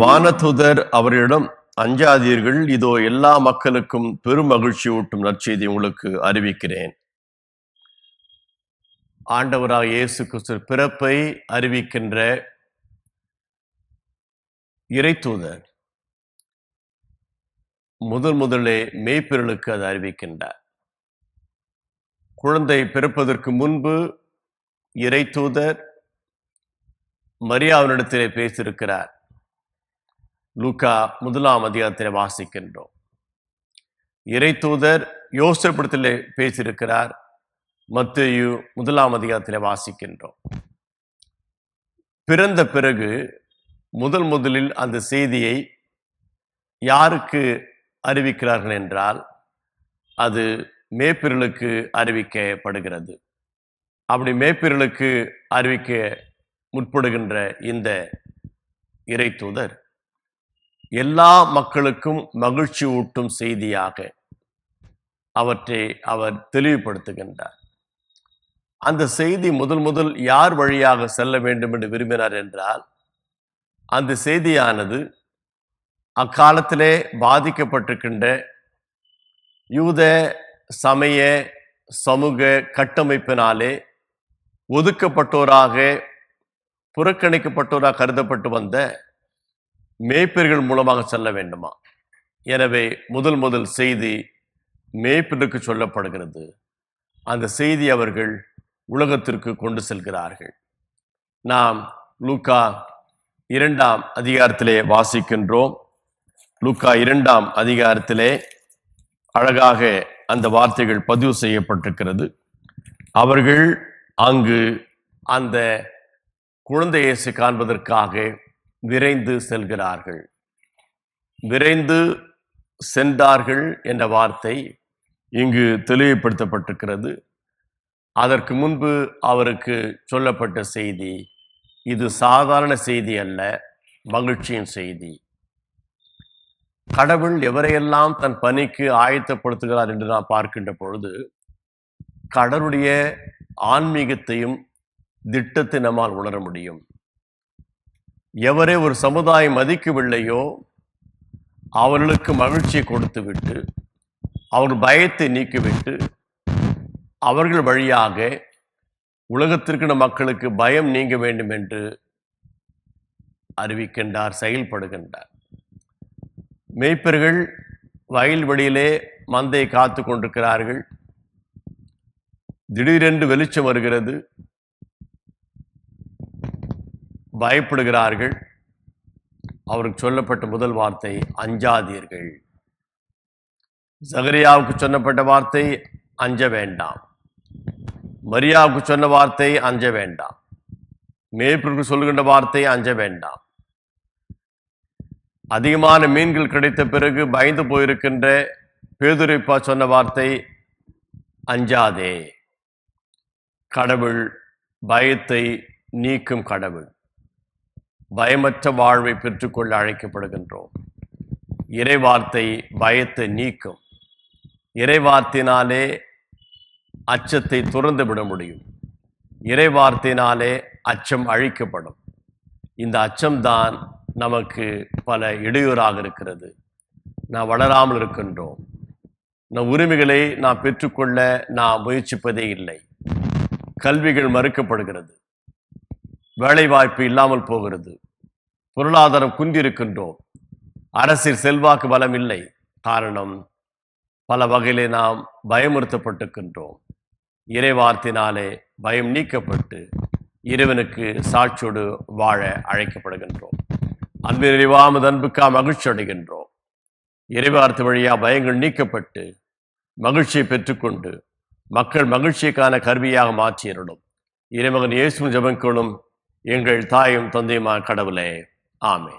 வானதூதர் அவரிடம் அஞ்சாதீர்கள் இதோ எல்லா மக்களுக்கும் பெரும் மகிழ்ச்சி ஊட்டும் நற்செய்தி உங்களுக்கு அறிவிக்கிறேன். ஆண்டவராக இயேசு கிறிஸ்து பிறப்பை அறிவிக்கின்ற இறைத்தூதர் முதல் முதலே மெய்ப்பெருளுக்கு அது அறிவிக்கின்றார். குழந்தை பிறப்பதற்கு முன்பு இறைத்தூதர் மரியாவினிடத்திலே பேசியிருக்கிறார். லூக்கா முதலாம் அதிகாரத்தில் வாசிக்கின்றோம். இறைத்தூதர் யோசப்பிடத்திலே பேசியிருக்கிறார். மத்தையு முதலாம் அதிகாரத்தில் வாசிக்கின்றோம். பிறந்த பிறகு முதல் முதலில் அந்த செய்தியை யாருக்கு அறிவிக்கிறார்கள் என்றால் அது மேப்பிரலுக்கு அறிவிக்கப்படுகிறது. அப்படி மேப்பிரலுக்கு அறிவிக்க முற்படுகின்ற இந்த இறைத்தூதர் எல்லா மக்களுக்கும் மகிழ்ச்சி ஊட்டும் செய்தியாக அவற்றை அவர் தெளிவுபடுத்துகின்றார். அந்த செய்தி முதல் முதல் யார் வழியாக செல்ல வேண்டும் என்று விரும்பினார் என்றால் அந்த செய்தியானது அக்காலத்திலே பாதிக்கப்பட்டிருக்கின்ற யூத சமய சமூக கட்டமைப்பினாலே ஒதுக்கப்பட்டோராக புறக்கணிக்கப்பட்டோராக கருதப்பட்டு வந்த மேய்ப்பர்கள் மூலமாக செல்ல வேண்டுமா? எனவே முதல் முதல் செய்தி மேய்ப்பருக்கு சொல்லப்படுகிறது. அந்த செய்தி அவர்கள் உலகத்திற்கு கொண்டு செல்கிறார்கள். நாம் லூக்கா இரண்டாம் அதிகாரத்திலே வாசிக்கின்றோம். லூக்கா இரண்டாம் அதிகாரத்திலே அழகாக அந்த வார்த்தைகள் பதிவு செய்யப்பட்டிருக்கிறது. அவர்கள் அங்கு அந்த குழந்தை இயேசு காண்பதற்காக விரைந்து செல்கிறார்கள். விரைந்து சென்றார்கள் என்ற வார்த்தை இங்கு தெளிவுபடுத்தப்பட்டிருக்கிறது. அதற்கு முன்பு அவருக்கு சொல்லப்பட்ட செய்தி இது சாதாரண செய்தி அல்ல மகிழ்ச்சியின் செய்தி. கடவுள் எவரையெல்லாம் தன் பணிக்கு ஆயத்தப்படுத்துகிறார் என்று நாம் பார்க்கின்ற பொழுது கடவுளுடைய ஆன்மீகத்தையும் திட்டத்தை நம்மால் உணர முடியும். எவரே ஒரு சமுதாயம் மதிக்கவில்லையோ அவர்களுக்கு மகிழ்ச்சியை கொடுத்து விட்டு அவர்கள் பயத்தை நீக்கிவிட்டு அவர்கள் வழியாக உலகத்திற்கான மக்களுக்கு பயம் நீங்க வேண்டும் என்று அறிவிக்கின்றார் செயல்படுகின்றார். மேய்ப்பர்கள் வயல்வெளியிலே மந்தையை காத்து கொண்டிருக்கிறார்கள். திடீரென்று வெளிச்சம் வருகிறது. பயப்படுகிறார்கள். அவருக்கு சொல்லப்பட்ட முதல் வார்த்தை அஞ்சாதீர்கள். ஜகரியாவுக்கு சொல்லப்பட்ட வார்த்தை அஞ்ச வேண்டாம். மரியாவுக்கு சொன்ன வார்த்தை அஞ்ச வேண்டாம். மேய்ப்பிற்கு சொல்லுகின்ற வார்த்தை அஞ்ச வேண்டாம். அதிகமான மீன்கள் கிடைத்த பிறகு பயந்து போயிருக்கின்ற பேதுரைப்பா சொன்ன வார்த்தை அஞ்சாதே. கடவுள் பயத்தை நீக்கும் கடவுள். பயமற்ற வாழ்வை பெற்றுக்கொள்ள அழைக்கப்படுகின்றோம். இறைவார்த்தை பயத்தை நீக்கும். இறைவார்த்தினாலே அச்சத்தை துறந்து விட முடியும். இறைவார்த்தினாலே அச்சம் அழிக்கப்படும். இந்த அச்சம்தான் நமக்கு பல இடையூறாக இருக்கிறது. நாம் வளராமல் இருக்கின்றோம். நம் உரிமைகளை நாம் பெற்றுக்கொள்ள நாம் முயற்சிப்பதே இல்லை. கல்விகள் மறுக்கப்படுகிறது. வேலைவாய்ப்பு இல்லாமல் போகிறது. பொருளாதாரம் குந்திருக்கின்றோம். அரசின் செல்வாக்கு பலம் இல்லை காரணம் பல வகையிலே நாம் பயமுறுத்தப்பட்டிருக்கின்றோம். இறைவார்த்தினாலே பயம் நீக்கப்பட்டு இறைவனுக்கு சாட்சியோடு வாழ அழைக்கப்படுகின்றோம். அன்பு நிறைவாமது அன்புக்கா மகிழ்ச்சி அடைகின்றோம். இறைவார்த்தை வழியா பயங்கள் நீக்கப்பட்டு மகிழ்ச்சியை பெற்றுக்கொண்டு மக்கள் மகிழ்ச்சிக்கான கருவியாக மாற்றியிருடும் இறைமகன் இயேசு ஜபங்களும் எங்கள் தாயும் தந்தையுமா கடவுளே. ஆமே